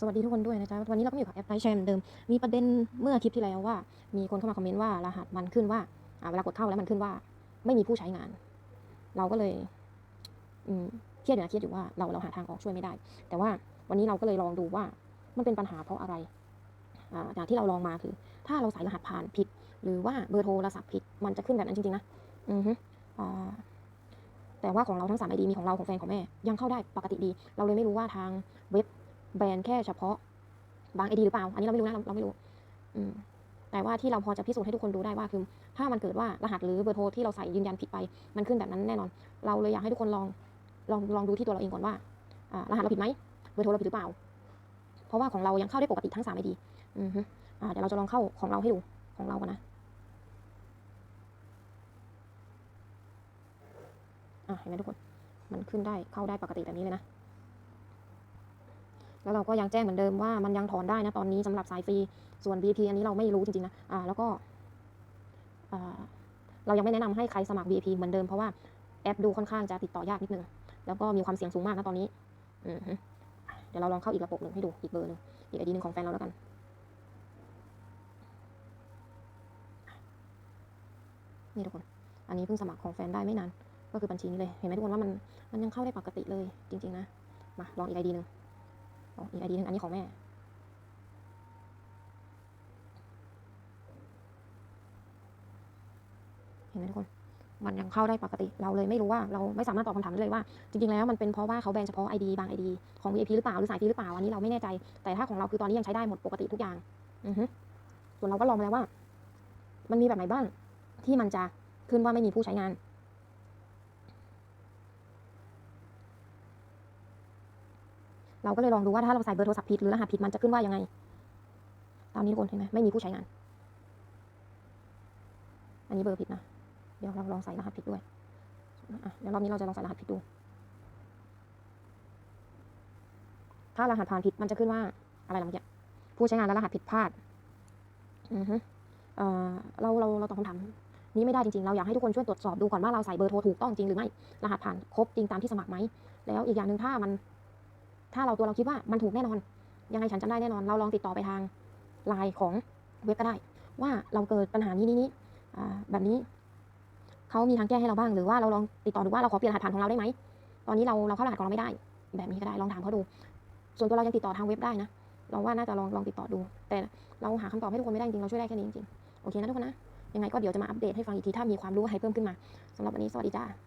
สวัสดีทุกคนด้วยนะจ๊ะวันนี้เราก็อยู่กับแอปไลท์แชร์เหมือนเดิม มีประเด็นเมื่อคลิปที่แล้วว่า มีคนเข้ามาคอมเมนต์ว่ารหัสมันขึ้นว่าเวลากดเข้าแล้วมันขึ้นว่า ไม่มีผู้ใช้งาน เราก็เลยเครียดอยู่นะเครียดอยู่ว่าเราเราหาทางออกช่วยไม่ได้ แต่ว่าวันนี้เราก็เลยลองดูว่ามันเป็นปัญหาเพราะอะไรอ่าจากที่เราลองมาคือ ถ้าเราใส่รหัสผ่านผิด หรือว่าเบอร์โทรศัพท์ผิด มันจะขึ้นแบบนั้นจริงๆนะอือฮึแต่ว่าของเราทั้งสามไอดีมีของเราของแฟนของแม่ยังเข้าได้ปกติดี เราเลยไม่รู้ว่าทางเว็บ แบนแค่เฉพาะบางไอดีหรือเปล่า อันนี้เราไม่รู้นะ เราเราไม่รู้ อืม แต่ว่าที่เราพอจะพิสูจน์ให้ทุกคนดูได้ว่าคือ ถ้ามันเกิดว่ารหัสหรือเบอร์โทรที่เราใส่ยืนยันผิดไป มันขึ้นแบบนั้นแน่นอน เราเลยอยากให้ทุกคนลอง ลอง ลองดูที่ตัวเราเองก่อนว่า รหัสเราผิดไหม เบอร์โทรเราผิดหรือเปล่า เพราะว่าของเรายังเข้าได้ปกติทั้งสามไอดีอือฮึอ่าเดี๋ยวเราจะลองเข้าของเราให้ดู ของเราก่อนนะอะเห็นไหมทุกคน มันขึ้นได้ เข้าได้ปกติแบบนี้เลยนะ แล้วเราก็ยังแจ้งเหมือนเดิมว่ามันยังถอนได้นะตอนนี้สำหรับสายฟรีส่วน VP อันนี้เราไม่รู้จริงๆนะอ่าแล้วก็อ่าเรายังไม่แนะนำให้ใครสมัคร VP เหมือนเดิมเพราะว่าแอปดูค่อนข้างจะติดต่อยากนิดนึงแล้วก็มีความเสี่ยงสูงมากนะตอนนี้อืเดี๋ยวเราลองเข้าอีกระบบหนึ่งให้ดูอีกเบอร์หนึ่งอีกไอดีหนึ่งของแฟนเราแล้วกันนี่ทุกคน อันนี้เพิ่งสมัครของแฟนได้ไม่นาน ก็คือบัญชีนี้เลย เห็นไหมทุกคนว่ามัน มันยังเข้าได้ปกติเลย จริง ๆ นะ มาลองอีกไอดีหนึ่ง องอีไอดีหนึ่งอันนี้ของแม่ เห็นไหมทุกคน มันยังเข้าได้ปกติ เราเลยไม่รู้ว่าเราไม่สามารถตอบคำถามได้เลยว่า จริงๆ แล้วมันเป็นเพราะว่าเขาแบนเฉพาะ ID บาง ID ของ VIP หรือเปล่าหรือสายฟรีหรือเปล่าอันนี้เราไม่แน่ใจ แต่ถ้าของเราคือตอนนี้ยังใช้ได้หมดปกติทุกอย่าง อือฮึส่วนเราก็ลองมาแล้วว่า มันมีแบบไหนบ้างที่มันจะขึ้นว่าไม่มีผู้ใช้งาน เราก็เลยลองดูว่าถ้าเราใส่เบอร์โทรศัพท์ผิดหรือรหัสผิดมันจะขึ้นว่ายังไง ตามนี้ทุกคนเห็นไหมไม่มีผู้ใช้งาน อันนี้เบอร์ผิดนะ เดี๋ยวเราลองใส่รหัสผิดด้วยเดี๋ยวรอบนี้เราจะลองใส่รหัสผิดดู ถ้ารหัสผ่านผิดมันจะขึ้นว่าอะไรล่ะเมื่อกี้ผู้ใช้งานและรหัสผิดพลาด อือฮึเออเราเราเราตอบคำถามนี้ไม่ได้จริงๆ เราอยากให้ทุกคนช่วยตรวจสอบดูก่อนว่าเราใส่เบอร์โทรถูกต้องจริงหรือไม่ รหัสผ่านครบจริงตามที่สมัครไหม แล้วอีกอย่างหนึ่งถ้ามัน ถ้าเราตัวเราคิดว่ามันถูกแน่นอน ยังไงฉันจำได้แน่นอน เราลองติดต่อไปทางไลน์ของเว็บก็ได้ ว่าเราเกิดปัญหานี้นี้นี้อ่าแบบนี้เขามีทางแก้ให้เราบ้างหรือว่าเราลองติดต่อดูว่าเราขอเปลี่ยนรหัสผ่านของเราได้ไหมตอนนี้เราเราเข้ารหัสของเราไม่ได้ แบบนี้ก็ได้ลองถามเขาดู ส่วนตัวเรายังติดต่อทางเว็บได้นะเราว่าน่าจะลองลองติดต่อดู แต่เราหาคำตอบให้ทุกคนไม่ได้จริงเราช่วยได้แค่นี้จริงโอเคนะทุกคนนะยังไงก็เดี๋ยวจะมาอัปเดตให้ฟังอีกทีถ้ามีความรู้อะไรเพิ่มขึ้นมาสำหรับวันนี้สวัสดีจ้า